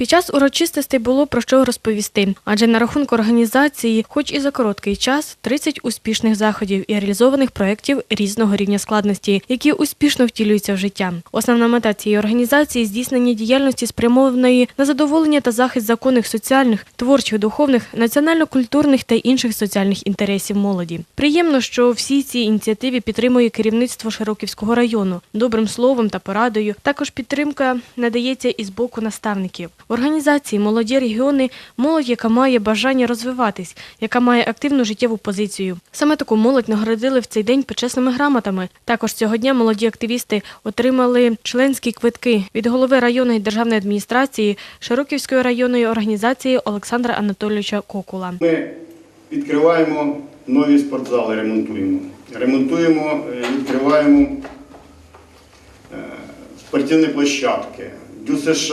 Під час урочистостей було про що розповісти, адже на рахунку організації, хоч і за короткий час, 30 успішних заходів і реалізованих проєктів різного рівня складності, які успішно втілюються в життя. Основна мета цієї організації здійснення діяльності спрямованої на задоволення та захист законних соціальних, творчих, духовних, національно-культурних та інших соціальних інтересів молоді. Приємно, що всі ці ініціативи підтримує керівництво Широківського району добрим словом та порадою. Також підтримка надається і з боку наставників. Організації молоді регіони молодь, яка має бажання розвиватись, яка має активну життєву позицію. Саме таку молодь нагородили в цей день почесними грамотами. Також цього дня молоді активісти отримали членські квитки від голови районної державної адміністрації Широківської районної організації Олександра Анатолійовича Кокула. Ми відкриваємо нові спортзали, ремонтуємо. Ремонтуємо, е, відкриваємо е, спортивні площадки. ДЮСШ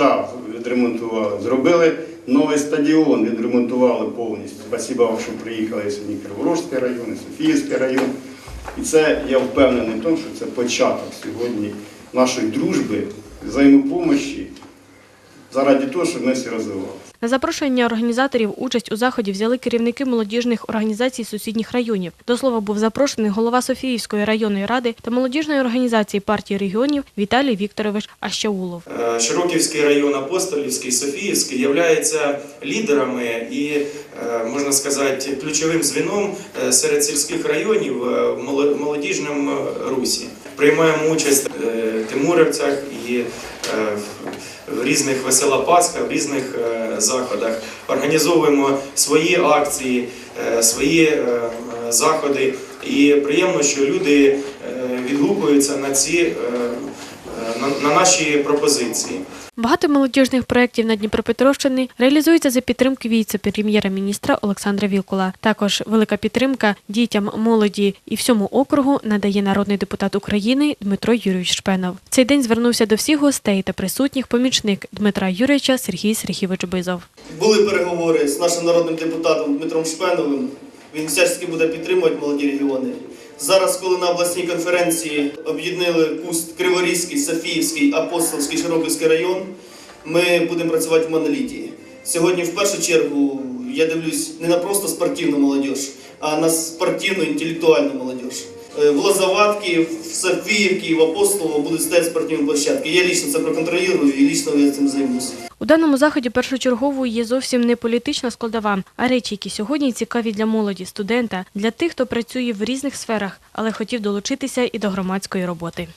відремонтували. Зробили новий стадіон, відремонтували повністю. Спасибо вам, що приїхали сьогодні Криворожський район, Софіївський район. І це я впевнений в тому, що це початок сьогодні нашої дружби, взаємопомощі заради того, щоб ми всі розвивалися. На запрошення організаторів участь у заході взяли керівники молодіжних організацій сусідніх районів. До слова був запрошений голова Софіївської районної ради та молодіжної організації партії регіонів Віталій Вікторович Ащаулов. Е, Широківський район, Апостолівський, Софіївський являються лідерами і, е, можна сказати, ключовим звіном е, серед сільських районів в моло- молодіжному русі. Приймаємо участь в Тимурівцях і е, в різних весела Пасха, в різних е, заходах. Організовуємо свої акції, е, свої е, заходи. І приємно, що люди е, відгукуються на ці е, е, на, на наші пропозиції. Багато молодіжних проєктів на Дніпропетровщині реалізується за підтримки віце-прем'єра-міністра Олександра Вілкула. Також велика підтримка дітям, молоді і всьому округу надає народний депутат України Дмитро Юрійович Шпенов. В цей день звернувся до всіх гостей та присутніх помічник Дмитра Юрійовича Сергій Сергійович Бизов. Були переговори з нашим народним депутатом Дмитром Шпеновим. Він всячески буде підтримувати молоді регіони. Зараз, коли на обласній конференції об'єднали Куст, Криворізький, Софіївський, Апостолський, Широківський район, ми будемо працювати в моноліті. Сьогодні, в першу чергу, я дивлюсь не на просто спортивну молодіж, а на спортивну інтелектуальну молодіж. Е, В Лозаватці, в Софіївці, в Апостолово будуть стояти спортивні площадки. Я лично це проконтролюю і лично я цим займусь. Даному заході першочерговою є зовсім не політична складова, а речі, які сьогодні цікаві для молоді, студента, для тих, хто працює в різних сферах, але хотів долучитися і до громадської роботи.